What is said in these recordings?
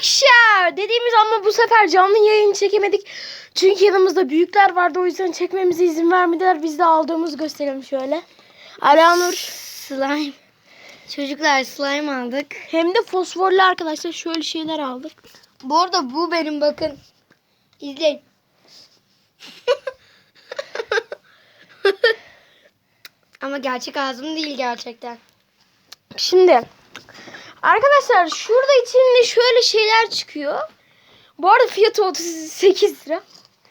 arkadaşlar. Dediğimiz ama bu sefer canlı yayın çekemedik. Çünkü yanımızda büyükler vardı. O yüzden çekmemize izin vermediler. Biz de aldığımızı gösterelim şöyle. Aranur. Slime. Çocuklar slime aldık. Hem de fosforlu arkadaşlar şöyle şeyler aldık. Bu arada bu benim bakın. İzleyin. Ama gerçek ağzım değil gerçekten. Şimdi arkadaşlar şurada içinde şöyle şeyler çıkıyor. Bu arada fiyatı 38 lira.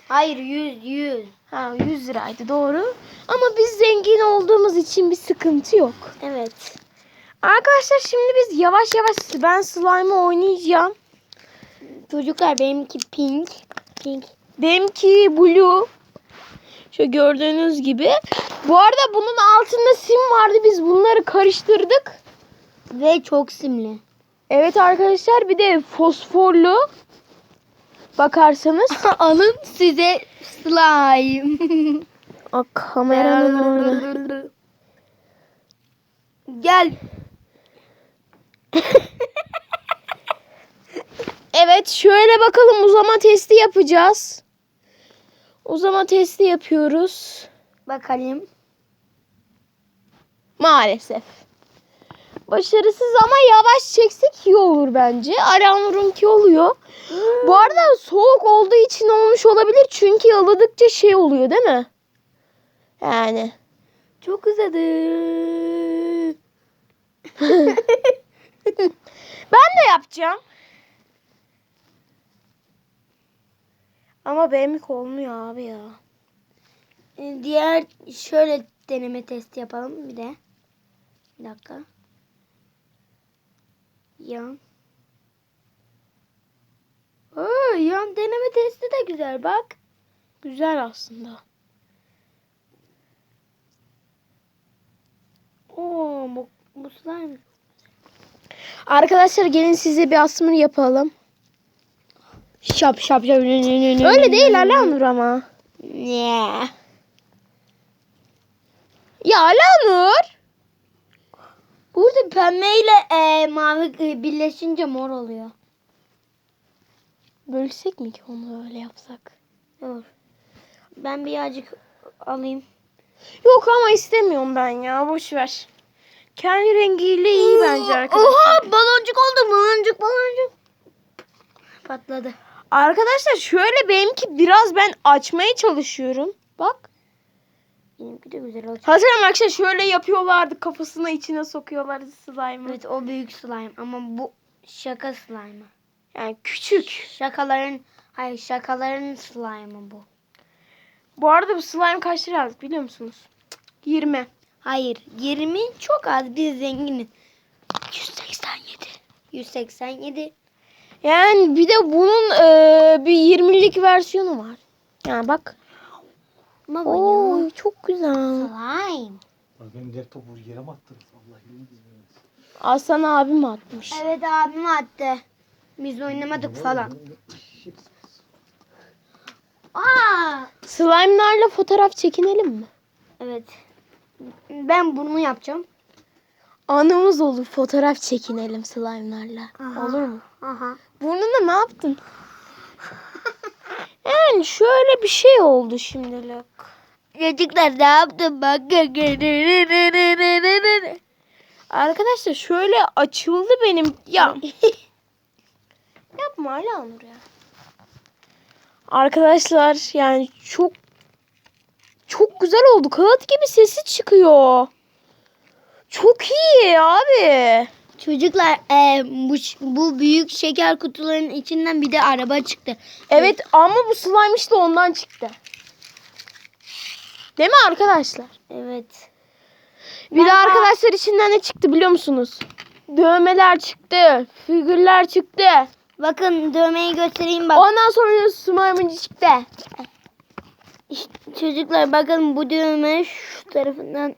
Hayır 100 100. Ha 100 liraydı doğru. Ama biz zengin olduğumuz için bir sıkıntı yok. Evet. Arkadaşlar şimdi biz yavaş yavaş ben slime'ı oynayacağım. Çocuklar benimki pink. Pink. Benimki blue. Şöyle gördüğünüz gibi. Bu arada bunun altında sim vardı. Biz bunları karıştırdık. Ve çok simli. Evet arkadaşlar bir de fosforlu. Bakarsanız. Alın size slime. Aa, kameranın orada. Gel. Evet şöyle bakalım uzama testi yapacağız. Uzama testi yapıyoruz. Bakalım. Maalesef. Başarısız ama yavaş çeksek iyi olur bence. Aranur'unki oluyor. Bu arada soğuk olduğu için olmuş olabilir. Çünkü yaladıkça şey oluyor değil mi? Yani. Çok uzadı. Ben de yapacağım. Ama benimki olmuyor abi ya. Ee, Diğer şöyle deneme testi yapalım bir de. Bir dakika. Yan. Aa, yan deneme testi de güzel bak. Güzel aslında. Oo bu, bu slime. Arkadaşlar gelin size bir asmır yapalım. Şap şap şap. Öyle değil Alanur ama. Ne? Ya Alanur. Burada pembeyle e, mavi e, birleşince mor oluyor. Bölsek mi ki onu öyle yapsak? Olur. Ben birazcık alayım. Yok ama istemiyorum ben ya. Boş ver. Kendi rengiyle iyi bence arkadaşlar. Oha baloncuk oldu baloncuk baloncuk. Patladı. Arkadaşlar şöyle benimki biraz ben açmaya çalışıyorum. Bak. Benimki de güzel olacak. Hatırlıyorum arkadaşlar şöyle yapıyorlardı. Kafasına içine sokuyorlardı slime'ı. Evet o büyük slime ama bu şaka slime'ı. Yani küçük. Şakaların hayır şakaların slime'ı bu. Bu arada bu slime kaç lira aldık biliyor musunuz? 20. Hayır 20 çok az biz zenginiz. 187. 187. Yani bir de bunun e, bir 20'lik versiyonu var. Yani bak. Baba Oo ya. çok güzel. Slime. Bak benim laptopu yere mi attınız? Allah yolunu bilmez. Aslan abim atmış. Evet abim attı. Biz oynamadık falan. Aa! Slime'larla fotoğraf çekinelim mi? Evet. Ben bunu yapacağım. Anımız olur fotoğraf çekinelim slime'larla. Aha. Olur mu? Aha. Burnunda ne yaptın? Yani şöyle bir şey oldu şimdilik. Çocuklar ne yaptın bak. Arkadaşlar şöyle açıldı benim. Ya yapma hala Onur ya. Arkadaşlar yani çok çok güzel oldu. Kağıt gibi sesi çıkıyor. Çok iyi abi. Çocuklar e, bu, bu büyük şeker kutularının içinden bir de araba çıktı. Evet ama bu slime işte ondan çıktı. Değil mi arkadaşlar? Evet. Bir de arkadaşlar içinden ne çıktı biliyor musunuz? Dövmeler çıktı. Figürler çıktı. Bakın dövmeyi göstereyim bak. Ondan sonra slime'ın çıktı. İşte çocuklar bakın bu düğme şu tarafından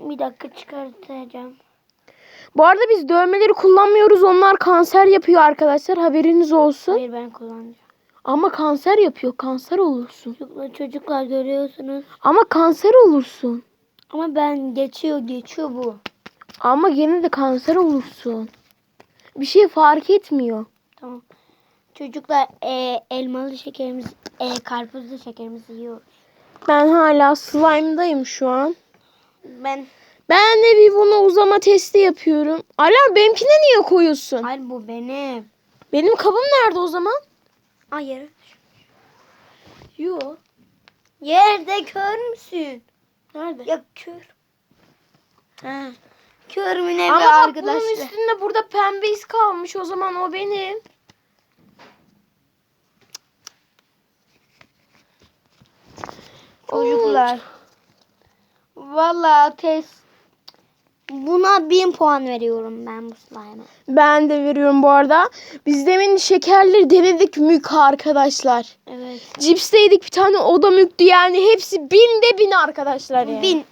bir dakika çıkartacağım. Bu arada biz dövmeleri kullanmıyoruz. Onlar kanser yapıyor arkadaşlar. Haberiniz olsun. Hayır ben kullanacağım. Ama kanser yapıyor. Kanser olursun. Çocuklar, çocuklar görüyorsunuz. Ama kanser olursun. Ama ben geçiyor geçiyor bu. Ama gene de kanser olursun. Bir şey fark etmiyor. Tamam. Çocuklar e, elmalı şekerimiz, e, karpuzlu şekerimizi yiyoruz. Ben hala slime'dayım şu an. Ben Ben de bir bunu uzama testi yapıyorum. Alarm benimkine niye koyuyorsun? Hayır bu benim. Benim kabım nerede o zaman? Hayır. Yok. Yerde kör müsün? Nerede? Ya kör. Ha. Kör mü ne Ama be bunun arkadaşlar? üstünde burada pembe iz kalmış. O zaman o benim. Çocuklar. Vallahi test. Buna bin puan veriyorum ben bu slime'a. Ben de veriyorum bu arada. Biz demin şekerleri denedik mük arkadaşlar. Evet. Cipsteydik bir tane o da müktü yani. Hepsi binde bin arkadaşlar yani. Bin.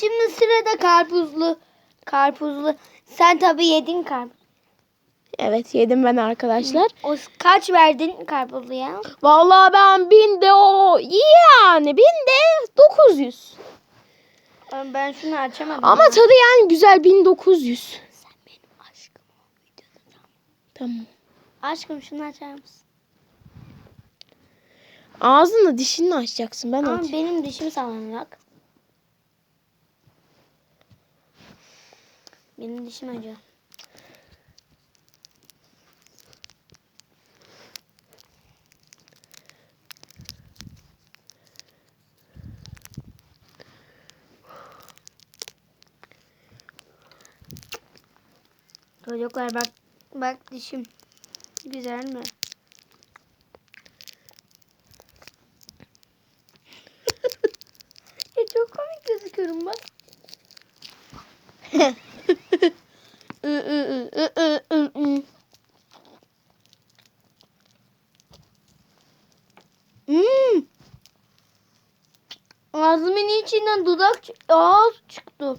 Şimdi sırada karpuzlu. Karpuzlu. Sen tabii yedin karpuz. Evet yedim ben arkadaşlar. O kaç verdin karpuzluya? Vallahi ben binde o yani binde 900. Ben şunu açamadım. Ama tadı yani güzel 1900. sen benim aşkım. Tamam. Aşkım şunu açar mısın? Ağzını dişini açacaksın ben Ama aç. benim dişim sallanacak. Benim dişim acıyor. Çocuklar bak bak dişim güzel mi? ya çok komik gözüküyorum bak. Hmm. Ağzımın içinden dudak ağız çıktı.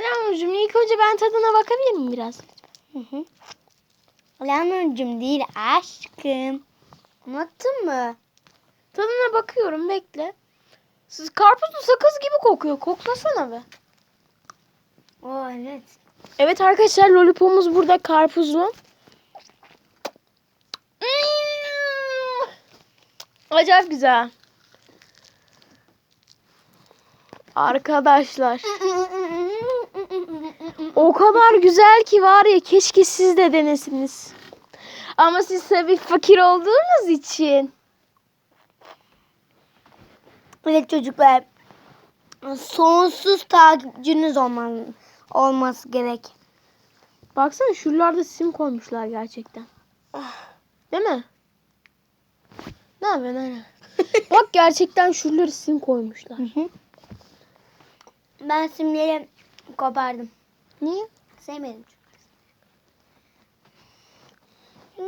Alamcığım ilk önce ben tadına bakabilir miyim biraz? Hı değil aşkım. Anlattın mı? Tadına bakıyorum bekle. Siz karpuzlu sakız gibi kokuyor. Koklasana be. Oo evet. Evet arkadaşlar lollipopumuz burada karpuzlu. Hmm. Acayip güzel. Arkadaşlar o kadar güzel ki var ya keşke siz de denesiniz. Ama siz tabii fakir olduğunuz için. Evet çocuklar. Sonsuz takipçiniz olmalı, olması gerek. Baksana şuralarda sim koymuşlar gerçekten. Değil mi? Ne yapıyorsun anne? Bak gerçekten şuraları sim koymuşlar. Ben simleri kopardım. Niye? Sevmedim çünkü.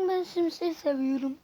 Ben simseri seviyorum.